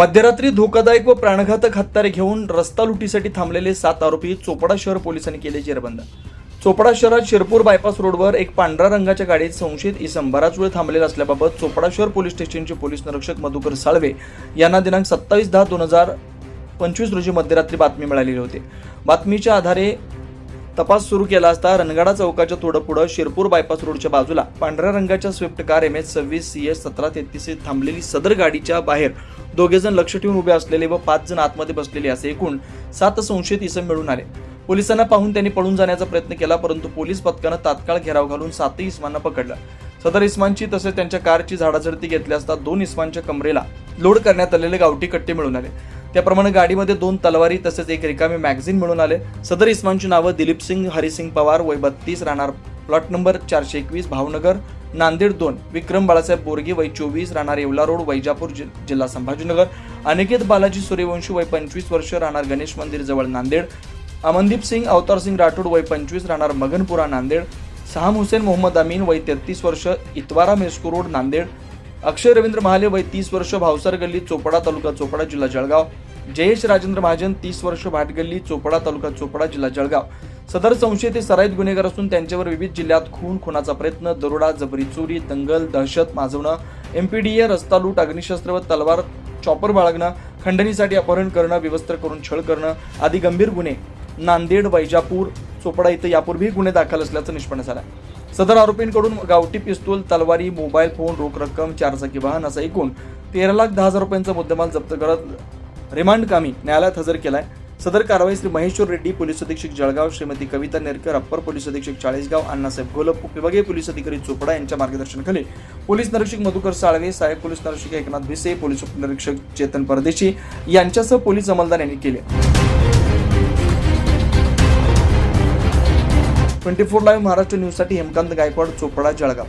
मध्यरात्री धोकादायक व प्राणघातक हत्यारे घेऊन रस्ता लुटीसाठी थांबलेले सात आरोपी चोपडा शहर पोलिसांनी केले जेरबंद. चोपडा शहरात शिरपूर बायपास रोडवर एक पांढऱ्या रंगाच्या गाडीत संशयित इसम बराच वेळ थांबलेला असल्याबाबत चोपडा शहर पोलीस स्टेशनचे पोलीस निरीक्षक मधुकर साळवे यांना दिनांक सत्तावीस दहा दोन हजार पंचवीस रोजी मध्यरात्री बातमी मिळालेली होती. बातमीच्या आधारे तपास सुरू केला असता रणगाडा चौकाच्या थोडं पुढं शिरपूर बायपास रोडच्या बाजूला पांढऱ्या रंगाच्या स्विफ्ट कार एम एच सव्वीस सी एस सतरा तेहतीस थांबलेली सदर गाडीच्या बाहेर दोघेजण लक्ष ठेवून उभे असलेले व पाच जण आतमध्ये बसलेले असे एकूण सात संशयित इसम मिळून आले. पोलिसांना पाहून त्यांनी पळून जाण्याचा प्रयत्न केला परंतु पोलीस पथकानं तात्काळ घेराव घालून सातही इस्मांना पकडलं. सदर इस्मांची तसेच त्यांच्या कारची झाडाझडती घेतली असता दोन इस्मांच्या कमरेला लोड करण्यात आलेले गावठी कट्टे मिळून आले. त्याप्रमाणे गाडीमध्ये दोन तलवारी तसेच एक रिकामी मॅगझिन मिळून आले. सदर इस्मांची नावं दिलीप सिंग हरिसिंग पवार वय बत्तीस राहणार प्लॉट नंबर चारशे एकवीस भावनगर नांदेड दोन विक्रम बाळासाहेब बोरगे वय चोवीस राहणार येवला रोड वैजापूर जि- जिल्हा संभाजीनगर. अनिकेत बालाजी सूर्यवंशी वय पंचवीस वर्ष राहणार गणेश मंदिर जवळ नांदेड. अमनदीप सिंग अवतार सिंग राठोड वय पंचवीस राहणार मगनपुरा नांदेड. सहाम हुसेन मोहम्मद अमीन वय तेहतीस वर्ष इतवारा मेस्को रोड नांदेड. अक्षय रवींद्र महाले वय तीस वर्ष भावसर गल्ली चोपडा तालुका चोपडा जिल्हा जळगाव. जयेश राजेंद्र महाजन तीस वर्ष भाटगल्ली चोपडा तालुका चोपडा जिल्हा जळगाव. सदर संशयित हे सराईत गुन्हेगार असून त्यांच्यावर विविध जिल्ह्यात खून खुनाचा प्रयत्न दरोडा जबरी चोरी दंगल दहशत माजवणं एमपीडीए रस्ता लूट अग्निशस्त्र व तलवार चॉपर बाळगणं खंडणीसाठी अपहरण करणं विवस्त्र करून छळ करणं आदी गंभीर गुन्हे नांदेड वैजापूर चोपडा इथं यापूर्वीही गुन्हे दाखल असल्याचं निष्पन्न झालं सदर आरोपींकडून गावठी पिस्तूल तलवारी मोबाईल फोन रोख रक्कम चारचाकी वाहन असं एकूण तेरा लाख दहा हजार रुपयांचा मुद्देमाल जप्त करत रिमांड कामी न्यायालयात हजर केलाय. सदर कारवाई श्री महेश्वर रेड्डी पोलीस अधीक्षक जळगाव श्रीमती कविता नेरकर अप्पर पोलीस अधीक्षक चाळीसगाव अण्णासाहेब घोलप विभागीय पोलीस अधिकारी चोपडा यांच्या मार्गदर्शनाखाली पोलीस निरीक्षक मधुकर साळवे सहाय्यक पोलीस निरीक्षक एकनाथ भिसे पोलीस उपनिरीक्षक चेतन परदेशी यांच्यासह पोलीस अंमलदार यांनी केले. ट्वेंटी फोर लाईव्ह महाराष्ट्र न्यूजसाठी हेमकांत गायकवाड चोपडा जळगाव.